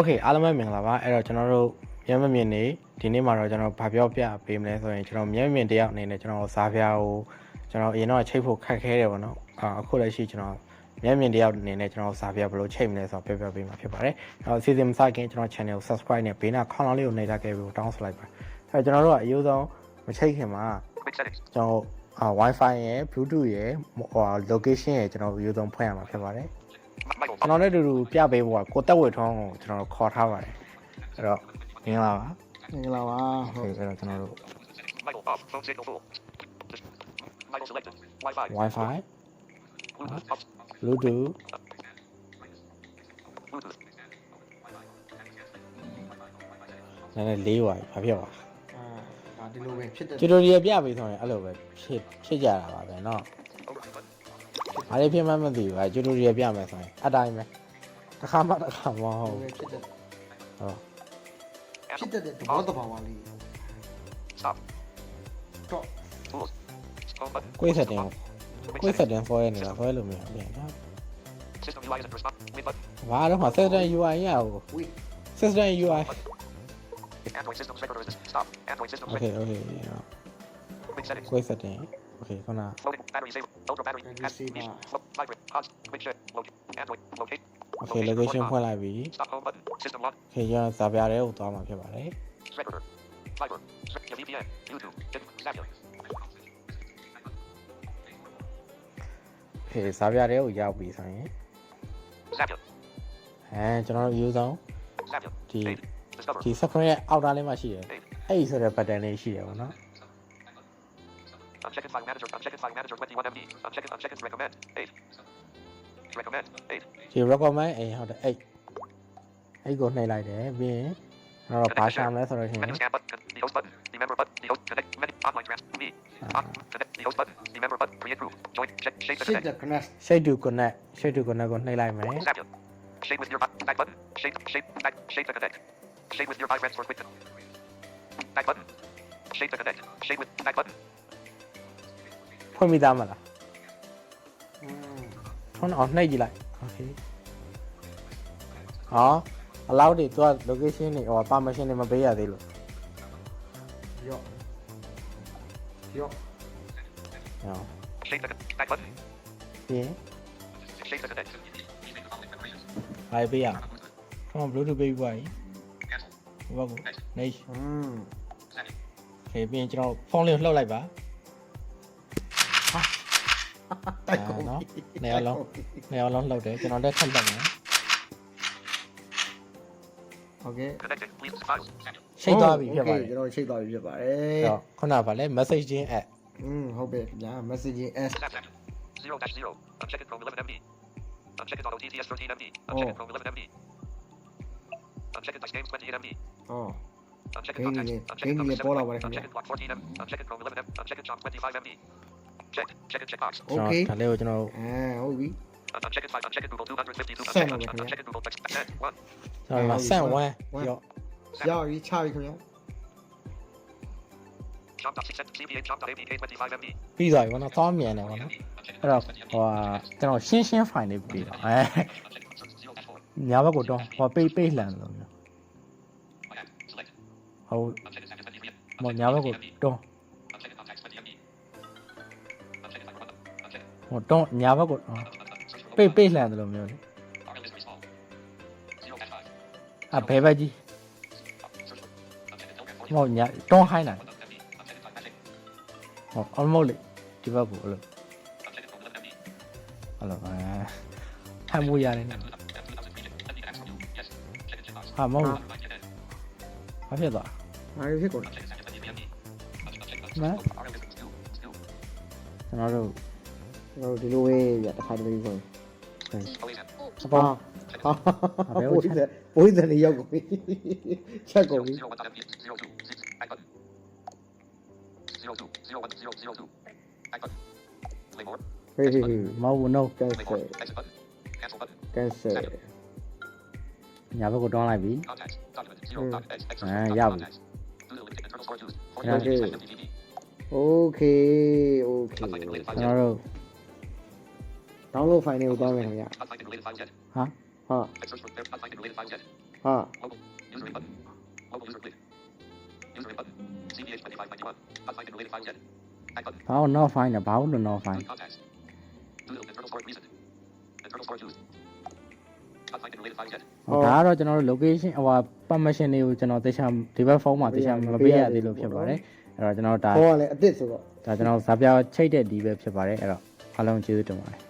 Okay အားလုံးပဲမင်္ဂလာပါအဲ့တော့ကျွန်တော်တို့မျက်မမြင်နေဒီနေ့မှာတော့ကျွန်တော်ဗာပြောပြပေးမလဲဆိုရင်ကျွန်တော်မျက်မမြင်တယောက်အနေနဲ့ကျွန်တော်စားဖျားကိုကျွန်တော်အရင်တော့ချိတ်ဖို့ခက်ခဲတယ်ပေါ့နော်အခုလက်ရှိကျွန်တော်မျက်မြင်တယောက်အနေနဲ့ကျွန်တော်စားဖျားဘယ်လိုချိတ်မလဲဆိုတော့ပြောပြပေးမှာဖြစ်ပါတယ်။အဲ့တော့ season မစခင်ကျွန်တော် channel ကို subscribe နဲ့ဘေးနာခေါင်းလောင်းလေးကိုနှိပ်ထားခဲ့ပြီးတောင်းဆိုလိုက်ပါ။အဲ့တော့ကျွန်တော်တို့ကအယူဆုံးမချိတ်ခင်မှာကျွန်တော်အာ wifi ရယ် bluetooth ရယ် location ရယ်ကျွန်တော်အယူဆုံးဖွင့်ရမှာဖြစ်ပါတယ် ကျွန်တော်လည်းအတူတူပြပေးဖို့ကကိုတက်ဝေထွန်းကိုကျွန်တော်ခေါ်ထားပါတယ်အဲ့တော့မင်္ဂလာပါ မင်္ဂလာပါ ဟု ဟုတ် တ်အဲ့တော့ကျွန်တော်တို့ Michael off. Phone signal full. Michael selected. Wi-Fi. Wi-Fi Bluetooth off. Bluetooth Bluetooth. နည်းနည်းလေးပါဘာဖြစ်ပါ အာဒါဒီလိုပဲဖြစ်တယ် ကျူတိုရီယယ်ပြပေးဆိုရင်အဲ့လိုပဲဖြစ်ဖြစ်ကြတာပါပဲเนาะ Open button. ဘာလို့ဖြစ်မှန်းမသိဘူးအဲကျူတိုရီယယ်ပြမယ်ဆိုရင်အတိုင်းပဲတစ်ခါမှတစ်ခါမဟုတ်ဒီလိုပဲဖြစ်တယ်ဟုတ်ဖြစ်တဲ့သဘောတဘာဝလေး Stop. တော့ Tools. Home button. ကိုယ်ဆက်တင် Quick ကိုယ်ဆက် settings. တင် for ရနေတာ for လို့မရဘူးနော် System UI isn't respond. Win button. ဘာတော့မှ system UI ရအောင်ဝေး system UI Android systems record resist. Stop. Android systems okay record. okay Quick settings. ကိုယ်ဆက်တင် okay ခုန Floating battery saver. Ultra battery. Battery Add saver. niche. Float. Vibrate. Pause. Quick share. Locate. Android. Locate. okay location ဖွင့်လိုက်ပြီ Stop home button. System lock. okay ကျွန်တော်ဇာပြရဲကိုသွားမှာဖြစ်ပါတယ် Recorder. Viber. Your VPN. YouTube. Tip. Zapier. okay ဇာပြရဲကိုရောက်ပြီဆိုရင် Zapier. အဲကျွန်တော်တို့ use အောင် Zapier. Die- Aid. Discover. ဒီ screen ရဲ့အောက်သားလေးမှာရှိတယ်အဲ့ဒီဆိုတဲ့ button လေးရှိတယ်ပေါ့နော် Unchecked file manager. Unchecked file manager 21 MB. Unchecked. Unchecked recommend. 8. Recommend. 8. ဒီ recommend အိမ်ဟုတ်တယ်အဲ့အဲ့ကိုနှိပ်လိုက်တယ်ပြီးရင်ကျွန်တော်တို့ဘာရှာမလဲဆိုတော့ရှင် Menu scan button. The host button. The member button. The host connect. Menu. Online trans. Me. On. Connect. The host button. The member button. Create group. Join. Check. Shape the ရှစ် connect. တဲ့ connect shape to connect shape to connect ကိုနှိပ်လိုက်မယ် Zapier. Shape with your back back button. Shape. Shape. Back. Shape to connect. Shape with your iRest for quick. Back button. Shape to connect. Shape with back button. ဖွင့်မိသားမလား อืม ထွန်းအောင်နှိပ်ကြည့်လိုက် okay ဟောအလောက်တွေသူက location တွေဟို permission တွေမပေးရသေးလို့ ရော့ရော့ ဟော Shape to connect. Back button. ပြီးရင် Shape to connect. ဘာပေးရအောင် bluetooth ပေးပြီးပါပြီဟိုဘက်ကိုနှိပ် อืม okay ပြီးရင်ကျွန်တော်ဖုန်းလေးကိုလှုပ်လိုက်ပါ န် နော်နေရာလုံးနေရာလုံးလှုပ်တယ်ကျွန်တော်တက်ထပ်လှုပ်မယ် โอเค Connected. Please files. ရှိတ်သွားပြီဖြစ်ပါတယ် ကျွန်တော်ရှိတ်သွားပြီဖြစ်ပါတယ် အဲ့တော့ခုနကဗာလဲ messaging app อืมဟုတ်ပြီခင်ဗျာ messaging s Snapchat. Zero dash zero. Unchecked Chrome 11 MB. Unchecked Auto TTS 13 MB. Unchecked Chrome 11 MB. Unchecked Dice Games 28 MB. ဩ Unchecked Game contacts. game. Unchecked Game numbers game bola 75. vale, Unchecked block 14 MB. Unchecked Chrome 11 MB. Unchecked Jump 25 MB. Checked. Checked checkbox. โอ ကျွန် เค တော်ဒါလေးကိုကျွန်တော် အဲဟုတ်ပြီ Unchecked 5. Unchecked Google 252. Send Unchecked. over here. Unchecked Google text. Send 1. ကျွန်တော်ဒီမှာ send one ရော့ ရောက်ပြီချပြီခင်ဗျာ Jump.cz. CPA Jump.apk 25 MB. ပြီးသွားပြီဘောနော်သွားမြန်တယ်ဘောနော်အဲ့တော့ဟိုဟာကျွန်တော်ရှင်းရှင်း file လေးပြီးတော့အဲ Zero dash 4. ညာဘက်ကိုတော့ဟိုပိတ်ပိတ်လှန်လို့မျိုး Select. ဟုတ် Unchecked Sanchez 23 MB. မညာဘက်ကိုတော့ Unchecked ဟိုတော့ညာဘက်ကိုအော် Search for ပိတ် local. ပိတ်လှန်တယ်လို့မျိုးလေ Argon list very small. Zero dash 5. အဘဲဘက်ကြီး Search for. Unchecked Telegram 40. မဟုတ်ညာတော့ဟိုင်းတာ1 MB. Unchecked type matching. ဟော almost လေဒီဘက်ကိုအဲ့လို Unchecked Chrome 11 MB. အဲ့လိုအဲဟန်မှုရတယ်နော် Yes. Check it checkbox. ဟာမဟုတ် Underline CNN. ဘာဖြစ်သွားဘာဖြစ်ကုန်လဲ Unchecked Sanchez 23 MB. Unchecked Mã. Argon list still. Still. ကျွန်တော်တို့ Rodrigue ya dejar de vivir. Papá. Hoy de yo comí. Ya comí. Mau no. Cancel. Nhà với cuộc đó lại bị. À, dòng. Ok. Ok, ok. Rồi. Download file တွေကိုသွားမယ်ခင်ဗျာ Unlike the related files yet. ဟာဟာ Let's search for. Unlike the and related files yet. ဟာ Mobile. User in button. Mobile user click. User in button. CPH 2591. Not find and related files yet. Back button. ဘာလို့ not fine လဲဘာလို့ not fine Delete contacts. Doodle internal storage recent. Internal storage used. Not find and related files yet. ဟိုဒါကတော့ကျွန်တော်တို့ location ဟို permission တွေကိုကျွန်တော်တေချာဒီဘက်ဖုန်းမှာတေချာမပေးရသေးလို့ဖြစ်ပါတယ်အဲ့တော့ကျွန်တော်ဒါခေါ်ရလဲအစ်စ်ဆိုတော့ဒါကျွန်တော်ဇာပြချိတ်တဲ့ဒီပဲဖြစ်ပါတယ်အဲ့တော့အားလုံးကျေးဇူးတင်ပါတယ်